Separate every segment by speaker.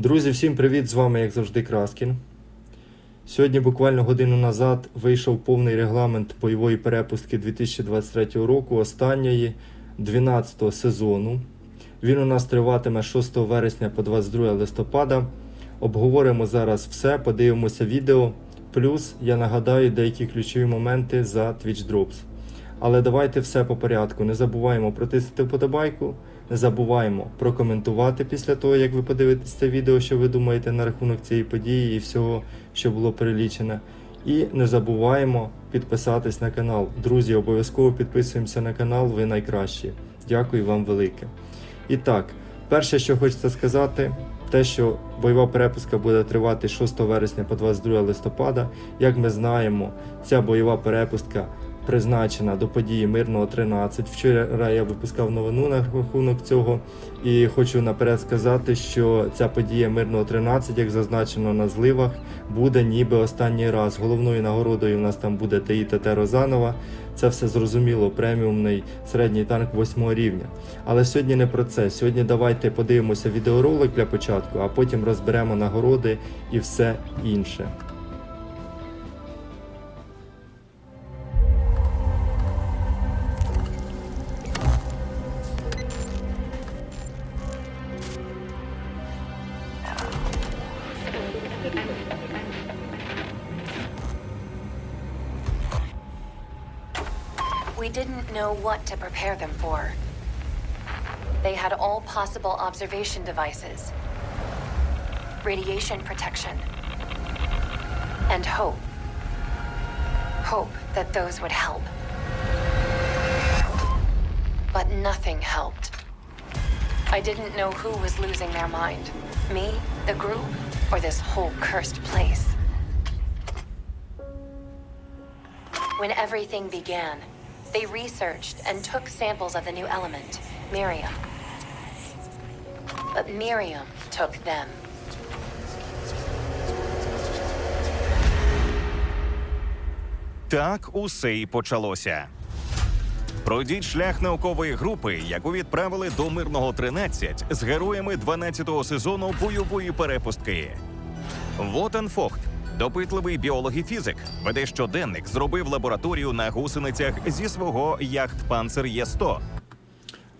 Speaker 1: Друзі, всім привіт! З вами, як завжди, Краскін. Сьогодні, буквально годину назад, вийшов повний регламент бойової перепустки 2023 року, останньої 12 сезону. Він у нас триватиме 6 вересня по 22 листопада. Обговоримо зараз все, подивимося відео. Плюс я нагадаю деякі ключові моменти за Twitch Drops. Але давайте все по порядку. Не забуваємо протиснути вподобайку, не забуваємо прокоментувати після того, як ви подивитесь це відео, що ви думаєте на рахунок цієї події і всього, що було перелічено. І не забуваємо підписатись на канал. Друзі, обов'язково підписуємося на канал, ви найкращі. Дякую вам велике. І так, перше, що хочеться сказати, те, що бойова перепустка буде тривати 6 вересня по 22 листопада. Як ми знаємо, ця бойова перепустка призначена до події Мирного 13. Вчора я випускав новину на рахунок цього, і хочу наперед сказати, що ця подія Мирного 13, як зазначено на зливах, буде ніби останній раз. Головною нагородою у нас там буде ТТ Розанова. Це все зрозуміло, преміумний середній танк 8 рівня. Але сьогодні не про це. Сьогодні давайте подивимося відеоролик для початку, а потім розберемо нагороди і все інше.
Speaker 2: We didn't know what to prepare them for. They had all possible observation devices, radiation protection, and hope. Hope that those would help. But nothing helped. I didn't know who was losing their mind me, the group, or this whole cursed place. When everything began, they researched and took samples of the new element, Miriam. But Miriam took them.
Speaker 3: Так усе і почалося. Пройдіть шлях наукової групи, яку відправили до мирного 13 з героями 12-го сезону бойової перепустки. Вотан Фохт, допитливий біолог і фізик, веде щоденник, зробив лабораторію на гусеницях зі свого яхт Панцер Є100.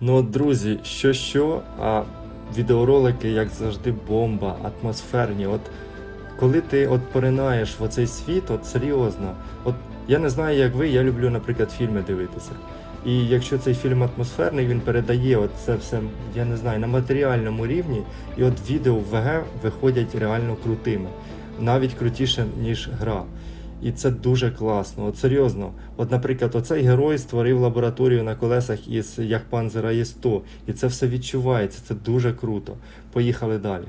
Speaker 1: Ну от, друзі, що що, а відеоролики, як завжди, бомба, атмосферні. От коли ти от поринаєш в оцей світ, от серйозно, от я не знаю, як ви, я люблю, наприклад, фільми дивитися. І якщо цей фільм атмосферний, він передає от це все, я не знаю, на матеріальному рівні, і от відео в ВГ виходять реально крутими, навіть крутіше, ніж гра. І це дуже класно. От серйозно. От, наприклад, оцей герой створив лабораторію на колесах із Яхпанзера Є100. І це все відчувається. Це дуже круто. Поїхали далі.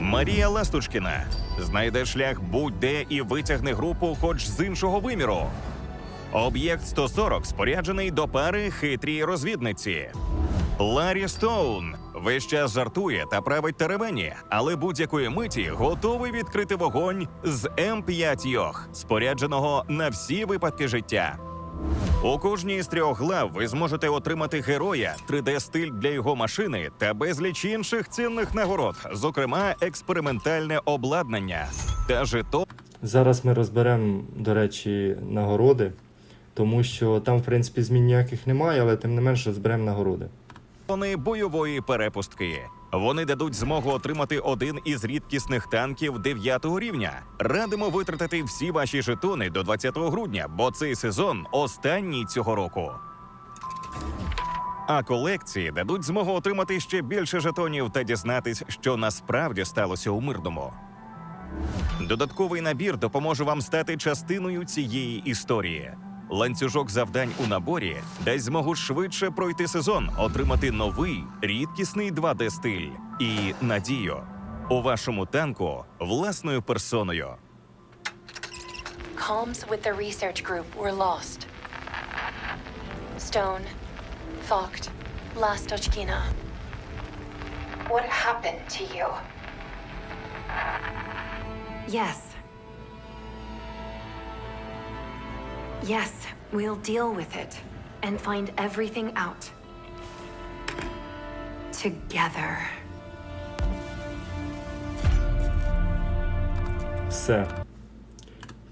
Speaker 3: Марія Ласточкіна знайде шлях будь-де і витягне групу хоч з іншого виміру. Об'єкт 140 споряджений до пари хитрій розвідниці. Ларі Стоун весь час жартує та править теревені, але будь-якої миті готовий відкрити вогонь з М5 Йох, спорядженого на всі випадки життя. У кожній з трьох глав ви зможете отримати героя, 3D-стиль для його машини та безліч інших цінних нагород, зокрема експериментальне обладнання та жетон.
Speaker 1: Зараз ми розберемо, до речі, нагороди, тому що там, в принципі, змін ніяких немає, але тим не менш розберемо нагороди.
Speaker 3: Вони бойової перепустки. Вони дадуть змогу отримати один із рідкісних танків 9 рівня. Радимо витратити всі ваші жетони до 20 грудня, бо цей сезон останній цього року. А колекції дадуть змогу отримати ще більше жетонів та дізнатись, що насправді сталося у мирному. Додатковий набір допоможе вам стати частиною цієї історії. Ланцюжок завдань у наборі дасть змогу швидше пройти сезон, отримати новий рідкісний 2D-стиль і надію у вашому танку власною персоною.
Speaker 2: Comms with the research group were lost. Stone, Vogt, Lastochkina. What happened to you?
Speaker 4: Yes. Yes, we'll deal with it and find everything out. Together.
Speaker 1: Все.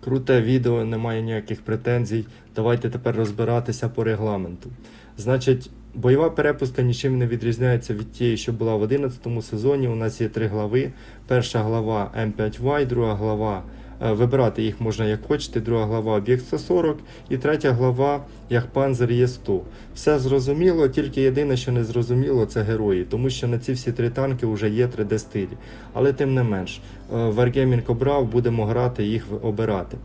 Speaker 1: Круте відео, немає ніяких претензій. Давайте тепер розбиратися по регламенту. Значить, бойова перепустка нічим не відрізняється від тієї, що була в 11 сезоні. У нас є три глави. Перша глава М5Y, друга глава е, Вибирати їх можна як хочете, друга глава об'єкт 140 і третя глава як Панзер є 100. Все зрозуміло, тільки єдине, що не зрозуміло, це герої, тому що на ці всі три танки вже є 3D стилі. Але тим не менш, е, Wargaming обрав, будемо грати, їх обирати.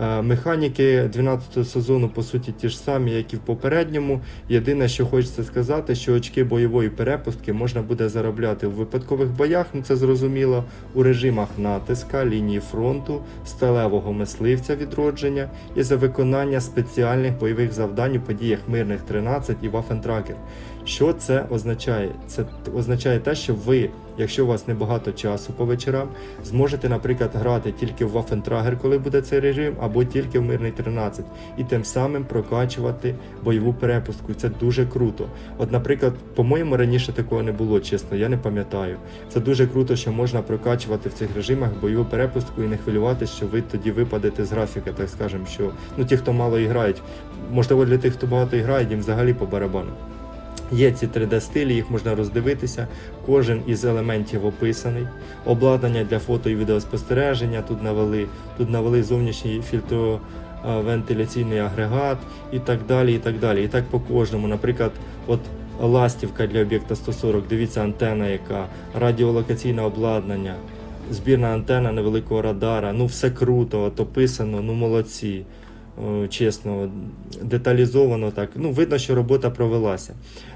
Speaker 1: Е, Механіки 12 сезону по суті ті ж самі, як і в попередньому. Єдине, що хочеться сказати, що очки бойової перепустки можна буде заробляти в випадкових боях, ну це зрозуміло, у режимах натиска, лінії фронту, сталевого мисливця відродження і за виконання спеціальних бойових завдань у подіях мирних 13 і Waffentracker. Що це означає? Це означає те, що ви, якщо у вас небагато часу по вечорам, зможете, наприклад, грати тільки в Waffentrager, коли буде цей режим, або тільки в мирний 13, і тим самим прокачувати бойову перепустку. Це дуже круто. От, наприклад, по-моєму, раніше такого не було, чесно, я не пам'ятаю. Це дуже круто, що можна прокачувати в цих режимах бойову перепустку і не хвилюватися, що ви тоді випадете з графіки, так скажемо, що ну ті, хто мало грають, можливо, для тих, хто багато грає, їм взагалі по барабану. Є ці 3D стилі, їх можна роздивитися. Кожен із елементів описаний. Обладнання для фото і відеоспостереження тут навели. Тут навели зовнішній фільтровентиляційний агрегат і так далі. І так далі. І так по кожному. Наприклад, от ластівка для об'єкта 140, дивіться антена, яка радіолокаційне обладнання, збірна антена невеликого радара. Ну все круто, от описано, ну молодці. О, Чесно, деталізовано так. Ну, видно, що робота провелася.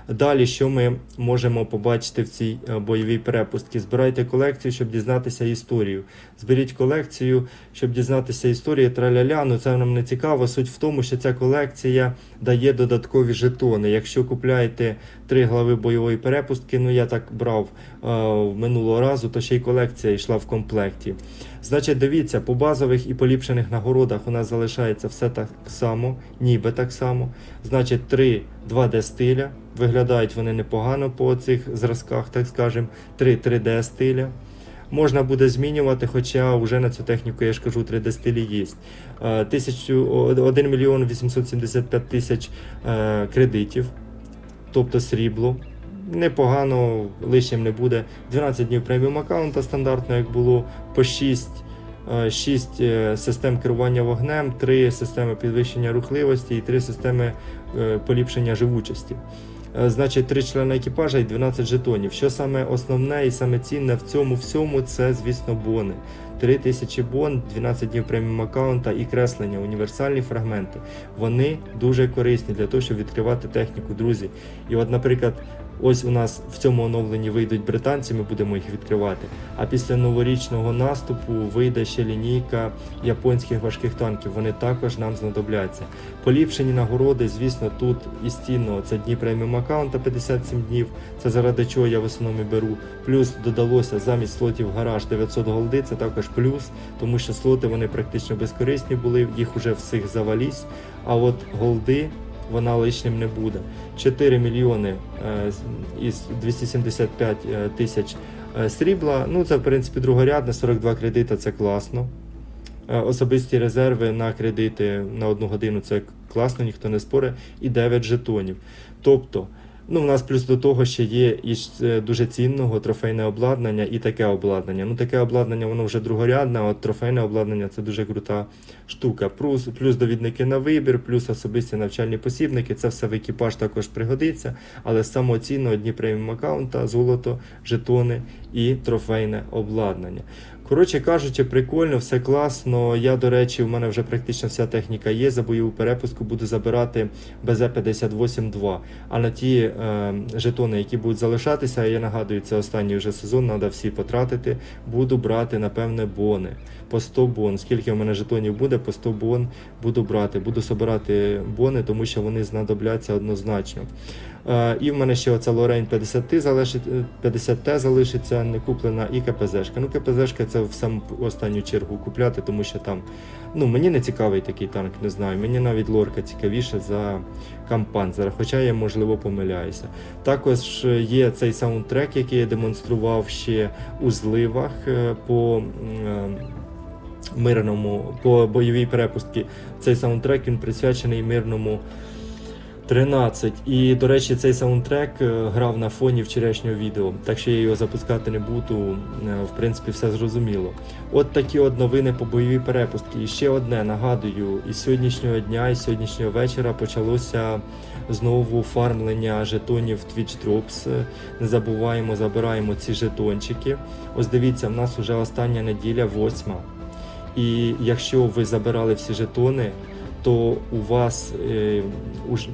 Speaker 1: Далі, що ми можемо побачити в цій е, бойовій перепустці? Збирайте колекцію, щоб дізнатися історію. Зберіть колекцію, щоб дізнатися історію. Траляля, ну це нам не цікаво. Суть в тому, що ця колекція дає додаткові жетони. Якщо купляєте три глави бойової перепустки, ну я так брав е, минулого разу, то ще й колекція йшла в комплекті. Значить, дивіться, по базових і поліпшених нагородах у нас залишається все так само, ніби так само. Значить, 3 2D стиля. Виглядають вони непогано по цих зразках, так скажемо, 3 3D стиля. Можна буде змінювати, хоча вже на цю техніку, я ж кажу, 3D стилі є. Е, 1 мільйон 875 тисяч е, кредитів, тобто срібло. Непогано, лишнім не буде. 12 днів преміум аккаунта стандартно, як було, по 6, 6 систем керування вогнем, 3 системи підвищення рухливості і 3 системи е, поліпшення живучості. Е, Значить, 3 члени екіпажа і 12 жетонів. Що саме основне і саме цінне в цьому всьому, це, звісно, бони. 3000 бон, 12 днів преміум аккаунта і креслення, універсальні фрагменти. Вони дуже корисні для того, щоб відкривати техніку, друзі. І от, наприклад, ось у нас в цьому оновленні вийдуть британці, ми будемо їх відкривати. А після новорічного наступу вийде ще лінійка японських важких танків. Вони також нам знадобляться. Поліпшені нагороди, звісно, тут і стінно це дні преміум аккаунта 57 днів. Це заради чого я в основному беру. Плюс додалося замість слотів гараж 900 голди. Це також плюс, тому що слоти вони практично безкорисні були, їх уже всіх завалісь. А от голди вона лишнім не буде. 4 мільйони е, із 275 е, тисяч е, срібла. Ну це в принципі другорядне, 42 кредита це класно. Особисті резерви на кредити на одну годину це класно, ніхто не спорить, і 9 жетонів. Тобто, ну, у нас плюс до того ще є і е, дуже цінного трофейне обладнання і таке обладнання. Ну, таке обладнання воно вже другорядне, а от трофейне обладнання це дуже крута штука. Плюс, плюс довідники на вибір, плюс особисті навчальні посібники. Це все в екіпаж також пригодиться. Але цінного одні преміум аккаунта, золото, жетони і трофейне обладнання. Коротше кажучи, прикольно, все класно. Я, до речі, в мене вже практично вся техніка є. За бойову перепуску буду забирати БЗ-58-2. А на ті е, жетони, які будуть залишатися, я нагадую, це останній вже сезон, треба всі потратити. Буду брати, напевне, бони. По 100 бон. Скільки в мене жетонів буде, по 100 бон буду брати. Буду собирати бони, тому що вони знадобляться однозначно. Е, І в мене ще оця Лорейн 50 залишить, е, 50Т залишиться не куплена, і КПЗшка. Ну, КПЗшка це в саму останню чергу купляти, тому що там ну, мені не цікавий такий танк, не знаю. Мені навіть лорка цікавіше за Кампанзера, хоча я можливо помиляюся. Також е, є цей саундтрек, який я демонстрував ще у зливах е, по. е, мирному по бойовій перепустці. Цей саундтрек він присвячений мирному 13. І, до речі, цей саундтрек е, грав на фоні вчорашнього відео, так що я його запускати не буду. е, В принципі, все зрозуміло. От такі от новини по бойовій перепустці. І ще одне нагадую: із сьогоднішнього дня, і сьогоднішнього вечора почалося знову фармлення жетонів Twitch Drops. Не забуваємо, забираємо ці жетончики. Ось дивіться, в нас вже остання неділя, восьма. І якщо ви забирали всі жетони, то у вас е,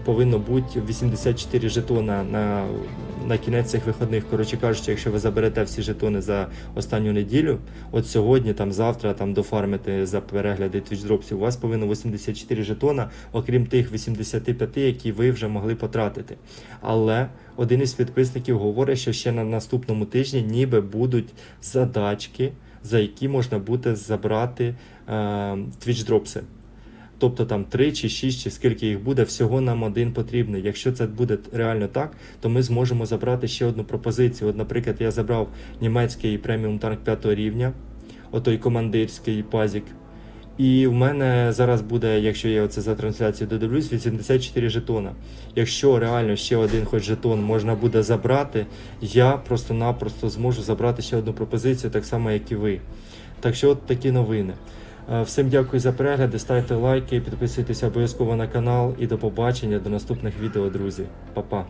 Speaker 1: повинно бути 84 жетона на, на кінець цих виходних. Коротше кажучи, якщо ви заберете всі жетони за останню неділю, от сьогодні, там завтра там дофармите за перегляди Drops, у вас повинно 84 жетона, окрім тих 85, які ви вже могли потратити. Але один із підписників говорить, що ще на наступному тижні ніби будуть задачки, за які можна буде забрати е, Twitch Dropси. Тобто там 3 чи 6, чи скільки їх буде, всього нам один потрібний. Якщо це буде реально так, то ми зможемо забрати ще одну пропозицію. От, наприклад, я забрав німецький преміум танк 5 рівня, отой командирський пазік. І в мене зараз буде, якщо я оце за трансляцію додивлюсь, 84 жетона. Якщо реально ще один хоч жетон можна буде забрати, я просто-напросто зможу забрати ще одну пропозицію, так само, як і ви. Так що от такі новини. Е, Всім дякую за перегляди, ставте лайки, підписуйтесь обов'язково на канал і до побачення до наступних відео, друзі. Па-па.